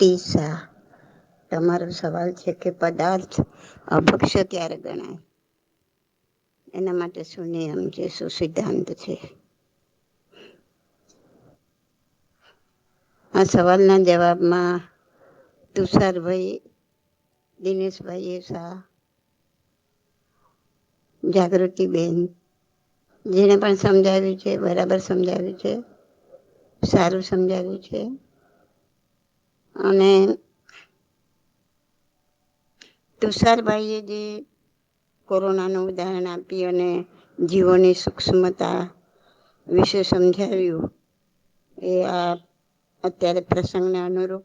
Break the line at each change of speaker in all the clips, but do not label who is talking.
ટીસા તમારો સવાલ છે કે પદાર્થ અભક્ષ્ય ક્યારે ગણાય? એના માટે શું નિયમ છે શું સિદ્ધાંત છે. આ સવાલના જવાબમાં તુષારભાઈ દિનેશભાઈ શાહ જાગૃતિબેન, જેણે પણ સમજાવ્યું છે, બરાબર સમજાવ્યું છે, સારું સમજાવ્યું છે. અને તુષારભાઈએ જે કોરોનાનું ઉદાહરણ આપી અને જીવોની સૂક્ષ્મતા વિશે સમજાવ્યું, એ આ અત્યારે પ્રસંગને અનુરૂપ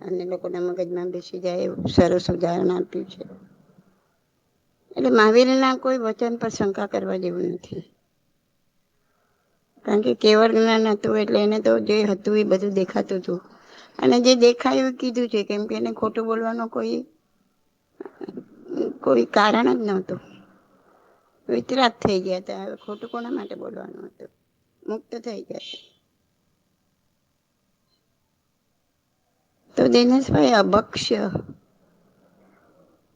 અને લોકોના મગજમાં બેસી જાય એવું સરસ ઉદાહરણ આપ્યું છે. એટલે મહાવીરના કોઈ વચન પર શંકા કરવા જેવું નથી. કારણ કે કેવળ જ્ઞાન હતું એટલે એને તો જે હતું એ બધું દેખાતું હતું. અને જે દેખાયું કીધું છે, કેમ કે એને ખોટું બોલવાનો કોઈ કોઈ કારણ જ નહોતું. વિતરાગ થઈ ગયા હતા, હવે ખોટું કોના માટે બોલવાનું હતું? મુક્ત થઈ ગયા તો દિનેશભાઈ અભક્ષ્ય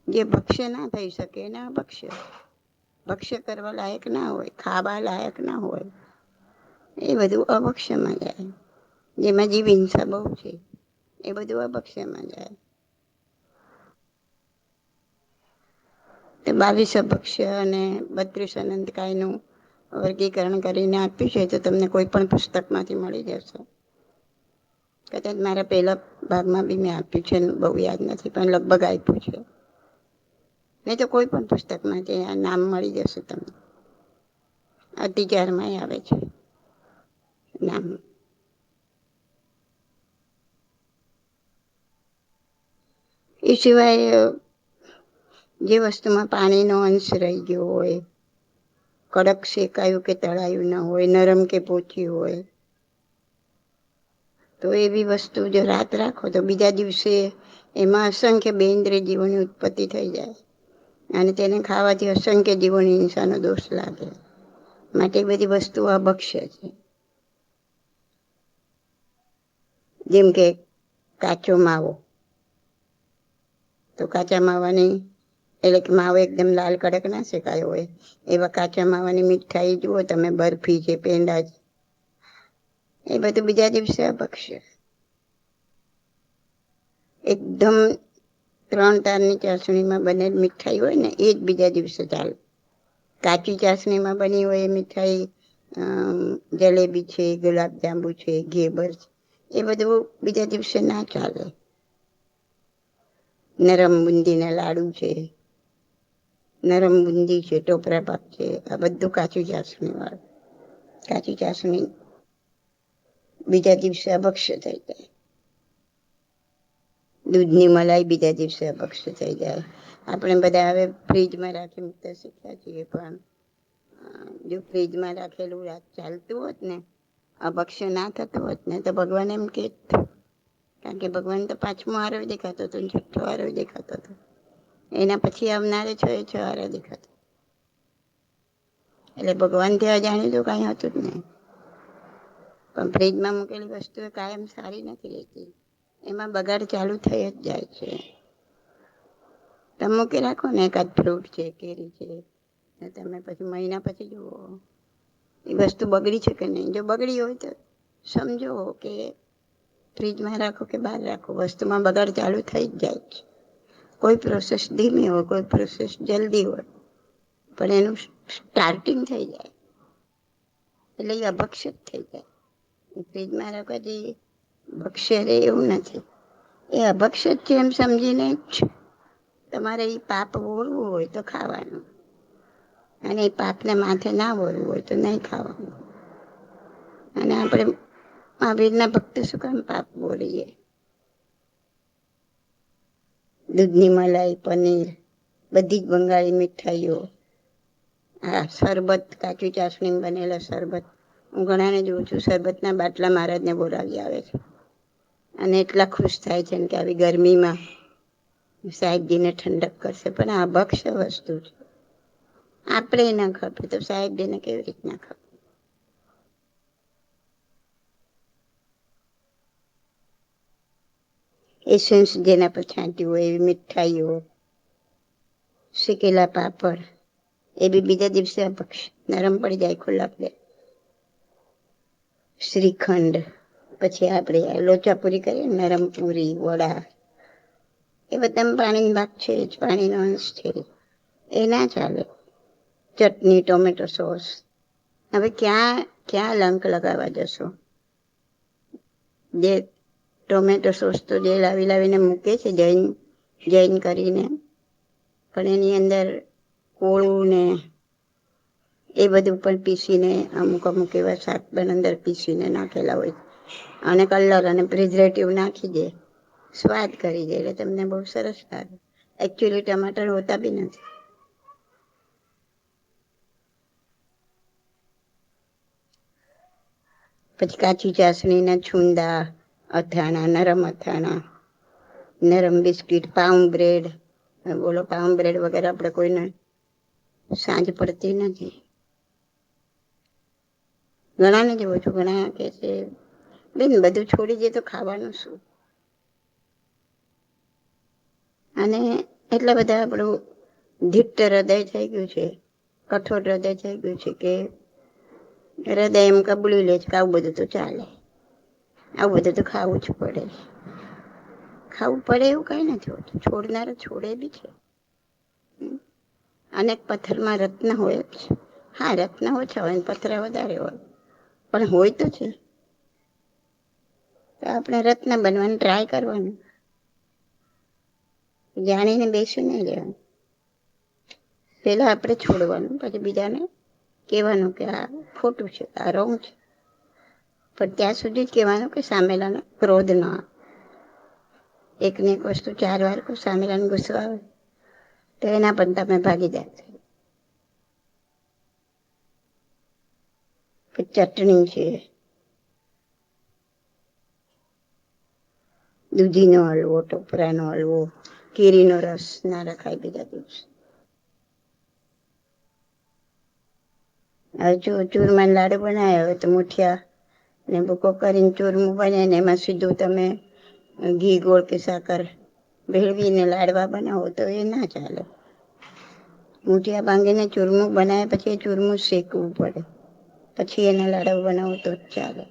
જે ભક્ષ્ય ના થઈ શકે, એને અભક્ષ્ય ભક્ષ્ય કરવા લાયક ના હોય, ખાવા લાયક ના હોય, એ બધું અભક્ષ્યમાં જાય. જેમાં જીવ હિંસા બહુ છે. એ બધું અભક્ષ્યમાં જાય. બાવીસ અભક્ષ્ય અને બત્રીસ અનંતકાયનું વર્ગીકરણ કરીને આપ્યું છે, તો તમને કોઈ પણ પુસ્તકમાંથી મળી જશે. કદાચ મારા પહેલા ભાગમાં બી મેં આપ્યું છે, બહુ યાદ નથી, પણ લગભગ આપ્યું છે. નહીં તો કોઈ પણ પુસ્તકમાંથી આ નામ મળી જશે તમને. અતિચારમાં આવે છે. નામ. એ સિવાય જે વસ્તુમાં પાણીનો અંશ રહી ગયો હોય, કડક શેકાયું કે તળાયું ના હોય, નરમ કે પોચી હોય, તો એવી વસ્તુ જો રાત રાખો તો બીજા દિવસે એમાં અસંખ્ય બેન્દ્રિય જીવોની ઉત્પત્તિ થઈ જાય. અને તેને ખાવાથી અસંખ્ય જીવોની હિંસાનો દોષ લાગે. માટે બધી વસ્તુઓ અભક્ષ્ય છે. જેમ કે કાચો માવો. તો કાચા માવાની, એટલે કે માવો એકદમ લાલ કડક ના શેકાયો હોય. એવા કાચા માવાની મીઠાઈ જુઓ તમે, બરફી છે, પેંડા છે. એ બધું બીજા દિવસે અપક્ષે એકદમ ત્રણ તારની ચાસણીમાં બનેલ મીઠાઈ હોય ને, એ જ બીજા દિવસે ચાલે. કાચી ચાસણીમાં બની હોય એ મીઠાઈ જલેબી છે, ગુલાબજાંબુ છે, ઘેબર છે. એ બધું બીજા દિવસે ના ચાલે. નરમ બુંદીના લાડુ છે, નરમ બુંદી છે, ટોપરા પાક છે, આ બધું કાચું ચાસણી વાળું. કાચી ચાસણી બીજા દિવસે અભક્ષ્ય થઈ જાય. દૂધની મલાઈ બીજા દિવસે અભક્ષ્ય થઈ જાય. આપણે બધા હવે ફ્રીજમાં રાખી મૂકતા શીખ્યા છીએ, પણ જો ફ્રીજમાં રાખેલું ચાલતું હોત ને અભક્ષ્ય ના થતું હોત ને, તો ભગવાન એમ કે કારણ કે ભગવાન તો પાંચમો આરવ દેખાતો હતો છઠ્ઠો આરો દેખાતો હતો. એના પછી આવનારે છ એ છ આરવ દેખાતો. એટલે ભગવાન ત્યાં જાણી તો કાંઈ હતું જ નહીં. પણ ફ્રીજમાં મૂકેલી વસ્તુ કાયમ સારી નથી રહેતી. એમાં બગાડ ચાલુ થઈ જ જાય છે. તમે મૂકી રાખો ને એકાદ ફ્રૂટ છે, કેરી છે તમે પછી મહિના પછી જુઓ. એ વસ્તુ બગડી છે કે નહીં? જો બગડી હોય તો સમજો કે ફ્રીજમાં રાખો કે બહાર રાખો, વસ્તુમાં બગાડ ચાલુ થઈ જ જાય છે. કોઈ પ્રોસેસ ધીમી હોય, કોઈ પ્રોસેસ જલ્દી હોય, પણ એનું સ્ટાર્ટિંગ થઈ જાય. એટલે એ અભક્ષિત થઈ જાય. ફ્રીજમાં રાખવાથી ભક્ષ્ય રહે એવું નથી. એ અભક્ષિત છે એમ સમજીને જ તમારે એ પાપ બોલવું હોય તો ખાવાનું. અને એ પાપને માથે ના બોલવું હોય તો નહીં ખાવાનું. અને આપણે મહાવીરના ભક્ત શું કામ પાપ બોલીએ. દૂધની મલાઈ, પનીર, બધી જ બંગાળી મીઠાઈઓ. હા શરબત, કાચું ચાસણી બનેલા શરબત. હું ઘણાને જોઉં છું, શરબતના બાટલા મહારાજને બોલાવી આવે છે. અને એટલા ખુશ થાય છે કે આવી ગરમીમાં સાહેબજીને ઠંડક કરશે. પણ આ ભક્ષ્ય વસ્તુ છે. આપણે ના ખપે તો સાહેબજીને કેવી રીતના ખપે? એસેન્સ જેના પર છાંટ્યું હોય, એવી મીઠાઈઓ, શેકેલા પાપડ, એ બી બીજા દિવસે નરમ પડી જાય ખુલ્લા પડે શ્રીખંડ, પછી આપણે લોચાપુરી કરીએ, નરમ પૂરી, વડા. એ બધામાં પાણીની ભાગ છે જ, પાણીનો અંશ છે. એ ના ચાલે. Chutney, tomato sauce. હવે ક્યાં ક્યાં લંક લગાવવા જશો? જે ટોમેટો સોસ તો જે લાવી લાવીને મૂકે છે, જૈન જૈન કરીને. પણ એની અંદર કોળું ને એ બધું પણ પીસીને અમુક અમુક એવા શાક પણ અંદર પીસીને નાખેલા હોય અને કલર અને પ્રિઝર્વેટિવ નાખી દે. સ્વાદ કરી દે, એટલે તમને બહુ સરસ લાગે. એકચ્યુઅલી ટમાટર હોતા બી નથી. પછી કાચી ચાસણીના છુંદા. અથાણા, નરમ અથાણા, નરમ બિસ્કિટ, પાઉં બ્રેડ. બોલો, પાઉં બ્રેડ વગેરે આપણે કોઈને સાંજ પડતી નથી. ઘણાને જોવો છું, ઘણા કે છે, બેન, બધું છોડી દે તો ખાવાનું શું? અને એટલા બધા આપણું ધીટ હૃદય થઈ ગયું છે, કઠોર હૃદય થઈ ગયું છે કે હૃદય એમ કબૂલી લે છે કે આવું બધું તો ચાલે. આવું બધું તો ખાવું જ પડે. ખાવું પડે એવું કઈ નથી હોતું. છોડનારો છોડે બી છે. અનેક પથ્થરમાં રત્ન હોય જ. હા, રત્ન ઓછા હોય પથ્થર વધારે હોય. પણ હોય તો છે. તો આપણે રત્ન બનવાનું ટ્રાય કરવાનું. જાણીને બેસી નહીં લેવાનું પેલા આપણે છોડવાનું, પછી બીજાને કહેવાનું કે આ ખોટું છે, આ રોંગ છે. પણ ત્યાં સુધી જ કહેવાનું કે સામેલાનો ક્રોધ ન આવે. એકને એક વસ્તુ ચાર વાર કોઈ સામેલાનો ગુસ્સો આવે, તો એના પણ તમે ભાગીદાર થઈ ચટણી છે, દૂધીનો હલવો, ટોપરાનો હલવો, કેરીનો રસ ના રખાય બીજા દિવસે. હવે જો ચૂરમાન લાડુ બનાવ્યા હોય તો મુઠિયા ને ભૂકો કરીને ચૂરમું બને ને એમાં સીધું તમે ઘી ગોળ કે સાકર ભેળવીને લાડવા બનાવો તો એ ના ચાલે. મૂઠિયા ભાંગીને ચૂરમું બનાવે પછી એ ચૂરમું શેકવું પડે. પછી એના લાડવા બનાવો તો જ ચાલે.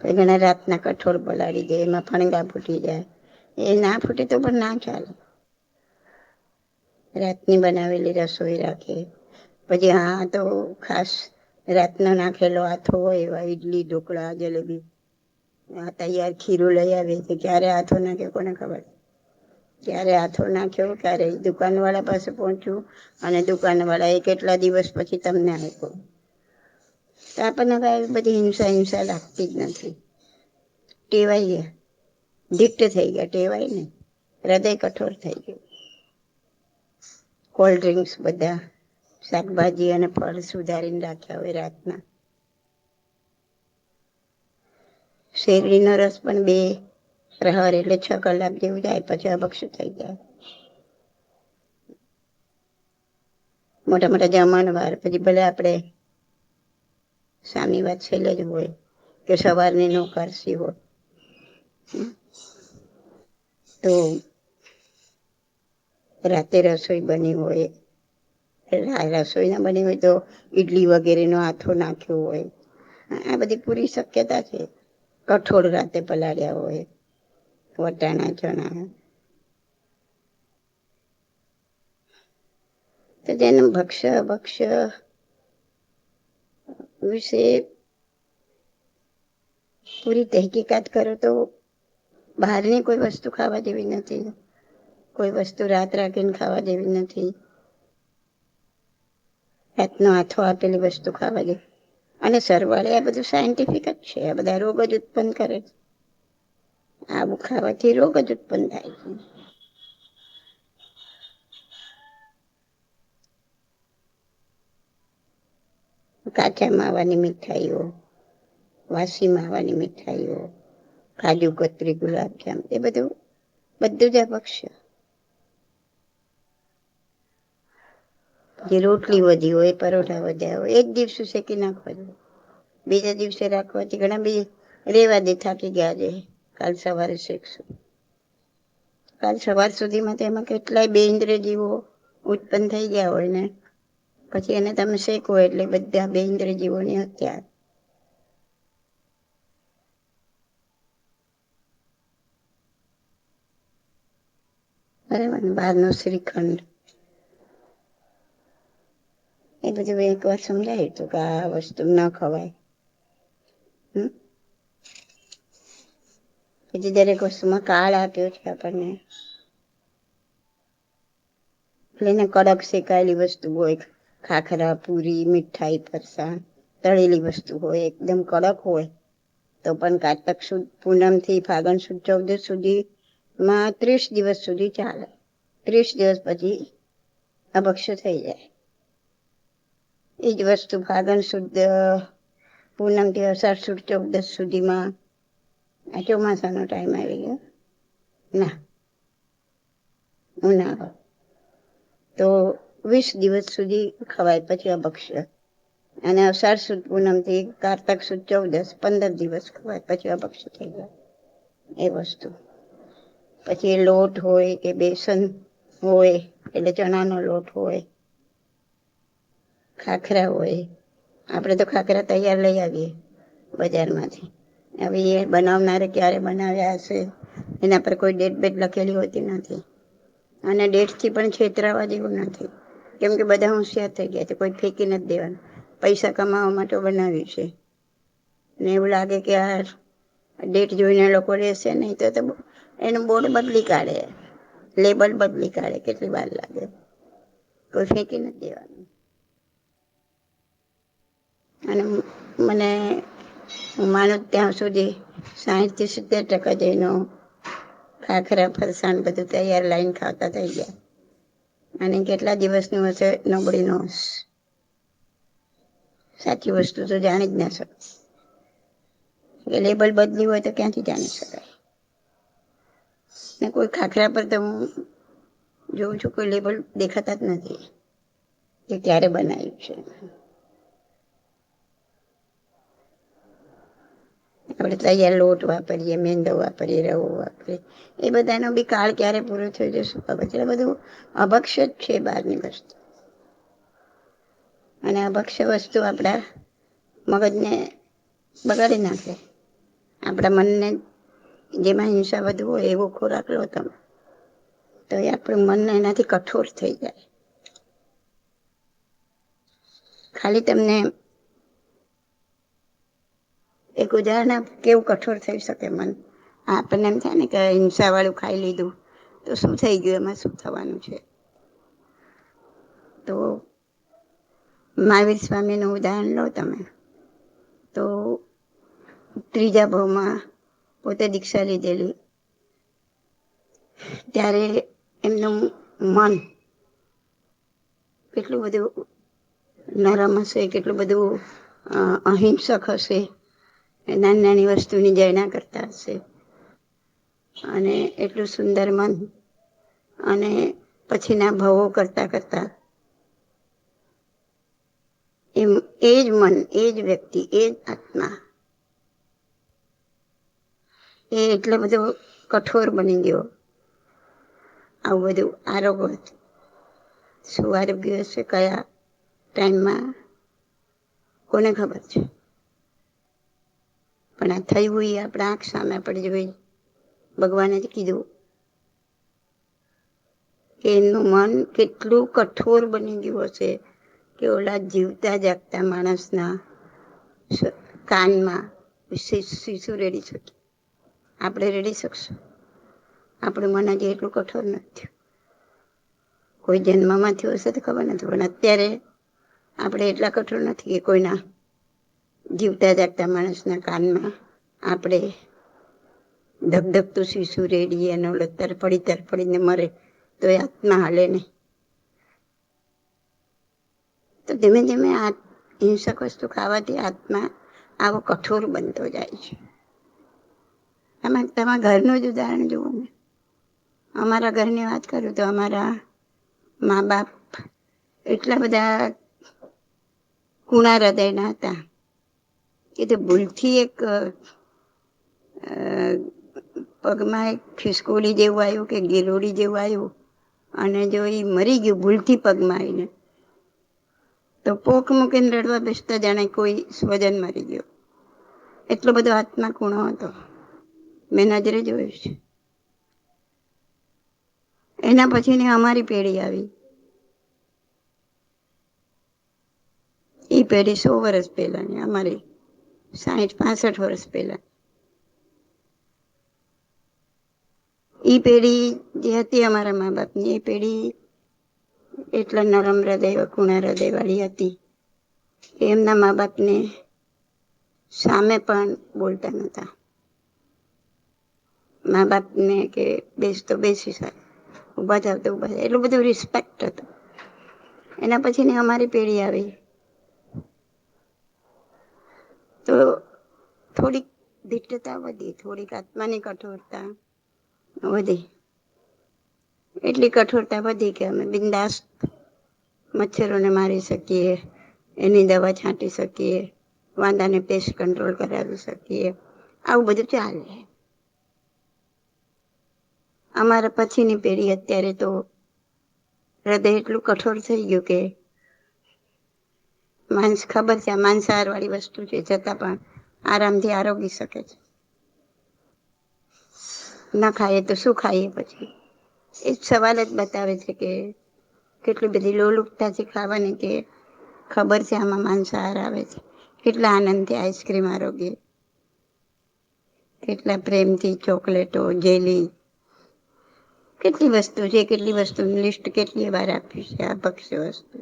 ઘણા રાતના કઠોળ પલાળી દે, એમાં ફણગા ફૂટી જાય. એ ના ફૂટે તો પણ ના ચાલે. રાતની બનાવેલી રસોઈ રાખે. પછી હા તો ખાસ રાતનો નાખેલો આથો હોય એવા ઈડલી, ઢોકળા, જલેબી. આ તૈયાર ખીરું લઈ આવે છે. ક્યારે આથો નાખે કોને ખબર? ક્યારે આથો નાખ્યો, ક્યારે દુકાનવાળા પાસે પહોંચ્યું અને દુકાનવાળા એ કેટલા દિવસ પછી તમને આપ્યો? તો આપણને કાંઈ બધી હિંસા હિંસા લાગતી જ નથી. ટેવાઈ ગયા ધિટ્ટ થઈ ગયા. ટેવાય ને હૃદય કઠોર થઈ ગયું. કોલ્ડ ડ્રિંક્સ બધા શાકભાજી અને ફળ સુધારીને રાખ્યા હોય રાતના. શેરડીનો રસ પણ બે પ્રહર એટલે છ કલાક જેવું જાય, પછી અભક્ષ થઈ જાય. મોટા મોટા જમણવાર પછી ભલે આપણે સામી વાત છેલ્લે જ હોય, કે સવારની નોકરસી હોય. તો રાતે રસોઈ બની હોય રસોઈ ના બની હોય તો ઈડલી વગેરેનો આથો નાખ્યો હોય. આ બધી પૂરી શક્યતા છે. કઠોળ રાતે પલાળ્યા હોય, વટાણા, ચણા. તો તેનું ભક્ષ્ય ભક્ષ્ય વિશે પૂરી તહેકીકાત કરો તો બહારની કોઈ વસ્તુ ખાવા જેવી નથી. કોઈ વસ્તુ રાત રાખીને ખાવા જેવી નથી. રાતનો હાથો આપેલી વસ્તુ ખાવા દે અને સરવાળે આ બધું સાયન્ટિફિક જ છે. આ બધા રોગ જ ઉત્પન્ન કરે છે. આવું ખાવાથી રોગ જ ઉત્પન્ન થાય છે. કાચા માવાની મીઠાઈઓ, વાસી માવાની મીઠાઈઓ, કાજુ, કતરી ગુલાબજામ એ બધું બધું જ અપક્ષ્ય જે રોટલી વધી હોય, પરોઠા વધ્યા હોય એક દિવસે શેકી નાખવા જોઈએ બીજા દિવસે રાખવાથી ઘણા બી રેવા દે, થાકી ગયા છે કાલ સવારે શેકશું. કાલ સવાર સુધીમાં તેમાં કેટલાય બે ઇન્દ્રિય ઉત્પન્ન થઈ ગયા હોય ને, પછી એને તમે શેકો એટલે બધા બે ઇન્દ્રિય હત્યા. બરાબર બહારનો શ્રીખંડ. એ બધું એક વાર સમજાય તો કે આ વસ્તુ ન ખવાય? પછી દરેક વસ્તુમાં કાળ આપ્યો છે આપણને. એને કડક શેકાયેલી વસ્તુ હોય, ખાખરા, પૂરી, મીઠાઈ, ફરસાણ, તળેલી વસ્તુ હોય, એકદમ કડક હોય, તો પણ કારતક સુદ, પૂનમથી ફાગણ સુદ, ચૌદ સુધીમાં ત્રીસ દિવસ સુધી ચાલે. ત્રીસ દિવસ પછી અભક્ષ થઈ જાય. એ જ વસ્તુ ફાગણ સુદ પૂનમથી અષાઢ સુદ ચૌદસ સુધીમાં. આ ચોમાસાનો ટાઈમ આવી ગયો. ના. ઉનાળો તો વીસ દિવસ સુધી ખવાય, પછી અભક્ષ્ય અને અષાઢ સુદ, પૂનમથી કારતક સુદ ચૌદસ પંદર દિવસ ખવાય, પછી અભક્ષ્ય થઈ જાય એ વસ્તુ. પછી લોટ હોય કે બેસન હોય, એટલે ચણાનો લોટ હોય. ખાખરા હોય. આપણે તો ખાખરા તૈયાર લઈ આવીએ બજારમાંથી. હવે એ બનાવનારે ક્યારે બનાવ્યા હશે? એના પર કોઈ ડેટ બેટ લખેલી હોતી નથી. અને ડેટથી પણ છેતરાવા જેવું નથી. કેમ કે બધા હોશિયાર થઈ ગયા છે, કોઈ ફેંકી નથી દેવાનું. પૈસા કમાવા માટે બનાવ્યું છે. ને એવું લાગે કે આ ડેટ જોઈને લોકો રહેશે નહીં તો તો એનું બોર્ડ બદલી કાઢે. લેબલ બદલી કાઢે, કેટલી વાર લાગે. કોઈ ફેંકી નથી દેવાનું. અને મને હું માનું ત્યાં સુધી સાહીઠથી સિત્તેર ટકા જઈનો ખાખરા, ફરસાણ બધું તૈયાર લાઈન ખાતા થઈ ગયા. અને કેટલા દિવસનું હશે નબળીનો? સાચી વસ્તુ તો જાણી જ ના શકે લેબલ બદલી હોય તો ક્યાંથી જાણી શકાય? ને કોઈ ખાખરા પર તો હું જોઉં છું, કોઈ લેબલ દેખાતા જ નથી કે ક્યારે બનાવ્યું છે. આપણે તૈયાર લોટ વાપરીએ, મેંદો વાપરીએ, રવો વાપરીએ, એ બધાનો બી કાળ ક્યારે પૂરો થયો છે શું ખબર? એટલે બધું અભક્ષ્ય જ છે બહારની વસ્તુ. અને અભક્ષ્ય વસ્તુ આપણા મગજને બગાડી નાખે. આપણા મનને જેમાં હિંસા વધુ હોય એવો ખોરાક લો તમે, તો એ આપણું મન એનાથી કઠોર થઈ જાય. ખાલી તમને એક ઉદાહરણ કેવું કઠોર થઈ શકે મન? આપણને એમ થાય ને કે હિંસાવાળું ખાઈ લીધું, તો શું થઈ ગયું? એમાં શું થવાનું છે? તો મહાવીર સ્વામીનું ઉદાહરણ લો તમે. તો ત્રીજા ભાવમાં પોતે દીક્ષા લીધેલી. ત્યારે એમનું મન કેટલું બધું નરમ હશે, કેટલું બધું અહિંસક હશે. નાની નાની વસ્તુની જયના કરતા હશે. અને એટલું સુંદર મન અને પછીના ભવો કરતા કરતા એમ, એ જ મન, એ જ વ્યક્તિ, એ જ આત્મા. એ એટલે બધો કઠોર બની ગયો. આવું બધું આરોગ્ય શું આરોગ્ય હશે, કયા ટાઈમમાં કોને ખબર છે? પણ આ થયું એ આપણા આંખ સામે આપણે જોઈ ભગવાને જ કીધું કે એનું મન કેટલું કઠોર બની ગયું હશે કે ઓલા જીવતા જાગતા માણસના કાનમાં શિશુ રેડી શકે. આપણે રેડી શકશું. આપણું મન હજી એટલું કઠોર નથી કોઈ જન્મમાં થયું હશે તો ખબર નથી, પણ અત્યારે આપણે એટલા કઠોર નથી કે કોઈના જીવતા જાગતા માણસના કાનમાં આપણે ધગધગતું શીશુ રેડીએ અને ઓલો તરફડી તરફડીને મરે તો એ આત્મા હાલે નહીં. તો ધીમે ધીમે આ હિંસક વસ્તુ ખાવાથી આત્મા આવો કઠોર બનતો જાય છે. આમાં તમારા ઘરનું જ ઉદાહરણ જુઓ ને. અમારા ઘરની વાત કરું તો અમારા મા બાપ એટલા બધા કુણા હૃદયના હતા. કે તે ભૂલથી એક પગમાં એક ખિસકોલી જેવું આવ્યું કે ગેલોડી જેવું આવ્યું અને જો એ મરી ગયું ભૂલથી પગમાં આવીને, તો પોક મૂકીને રડવા બેસતા જાણે કોઈ સ્વજન મરી ગયો. એટલો બધો આત્મા ખૂણો હતો. મેં નજરે જોયું છે. એના પછીની અમારી પેઢી આવી. એ પેઢી સો વર્ષ પહેલાની, અમારી સાઠ, પાસઠ વર્ષ પહેલા. એ પેઢી જે હતી અમારા મા બાપની, એ પેઢી એટલા નરમ હૃદય, કુણા હૃદય વાળી હતી. એમના મા બાપને સામે પણ બોલતા નહોતા મા બાપને કે બેસ તો બેસી શકે ઊભા જાવ તો ઊભા એટલું બધું રિસ્પેક્ટ હતું. એના પછીની અમારી પેઢી આવી. તો થોડીક દિટ્ટતા વધી, થોડીક આત્માની કઠોરતા વધી. એટલી કઠોરતા વધી કે અમે બિંદાસ મચ્છરોને મારી શકીએ, એની દવા છાંટી શકીએ, વાંદાને પેસ્ટ કંટ્રોલ કરાવી શકીએ. આવું બધું ચાલે. અમારા પછીની પેઢી અત્યારે તો હૃદય એટલું કઠોર થઈ ગયું કે માણસ ખબર છે માંસાહાર વાળી વસ્તુ છે છતાં પણ આરામથી આરોગી શકે છે. ના ખાઈએ તો શું ખાઈએ પછી? એ સવાલ જ બતાવે છે કે કેટલી બધી લોલુપતા છે ખાવાની કે ખબર છે આમાં માંસાહાર આવે છે. કેટલા આનંદથી આઈસ્ક્રીમ આરોગ્ય કેટલા પ્રેમથી ચોકલેટો, જેલી. કેટલી વસ્તુ છે, કેટલી વસ્તુની લિસ્ટ કેટલી વાર આપ્યું છે આ ભક્ષ્ય વસ્તુ.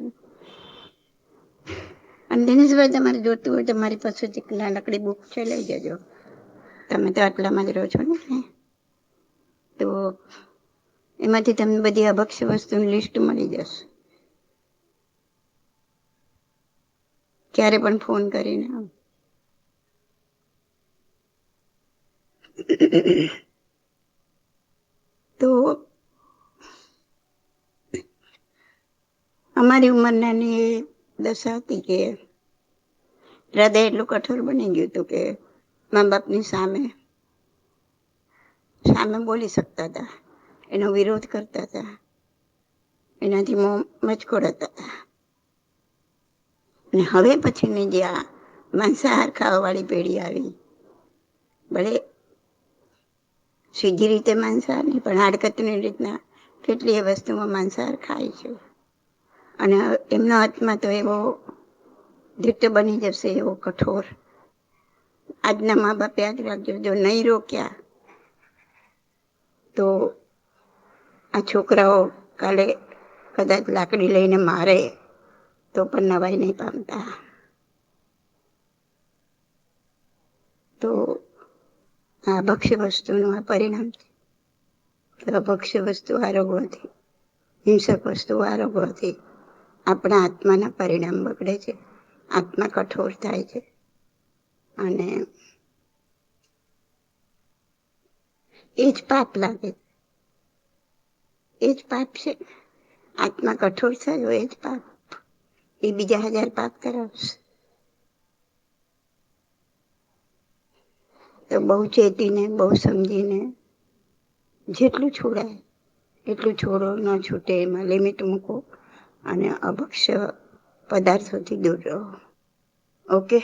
અને દિનેશભાઈ તમારે જોતું હોય તો મારી પાસેથી નાનકડી બુક છે, લઈ જજો. તમે તો આટલામાં જ રહો છો ને તો એમાંથી તમને બધી અભક્ષ્ય વસ્તુની લિસ્ટ મળી જશે. ક્યારે પણ ફોન કરીને તો અમારી ઉંમરનાની એ દશા હતી કે હૃદય એટલું કઠોર બની ગયું હતું કે મા બાપની સામે સામે બોલી શકતા હતા. એનો વિરોધ કરતા હતા. એનાથી મચકોડ હતા. અને હવે પછીની જે આ માંસાહાર ખાવાવાળી પેઢી આવી, ભલે સીધી રીતે માંસાહાર નહીં પણ હાડકતની રીતના કેટલીય વસ્તુમાં માંસાહાર ખાય છે. અને એમના હાથમાં તો એવો ધીટ બની જશે એવો કઠોર. આજના મા બાપે યાદ રાખજો જો નહીં રોક્યા, તો આ છોકરાઓ કાલે કદાચ લાકડી લઈને મારે, તો પણ નવાઈ નહીં પામતા. તો આ ભક્ષ્ય વસ્તુનું આ પરિણામ છે. ભક્ષ્ય વસ્તુ આરોગવાથી, હિંસક વસ્તુ આરોગવાથી આપણા આત્માના પરિણામ બગડે છે. આત્મા કઠોર થાય છે. અને એ જ પાપ લાગે એ જ પાપ છે. આત્મા કઠોર થયો એ જ પાપ. એ બીજા હજાર પાપ કરાવશે. તો બહુ ચેતીને, બહુ સમજીને જેટલું છોડાય, એટલું છોડો, ન છૂટે, એમાં લિમિટ મૂકો. અને અભક્ષ્ય પદાર્થોથી દૂર રહો. ઓકે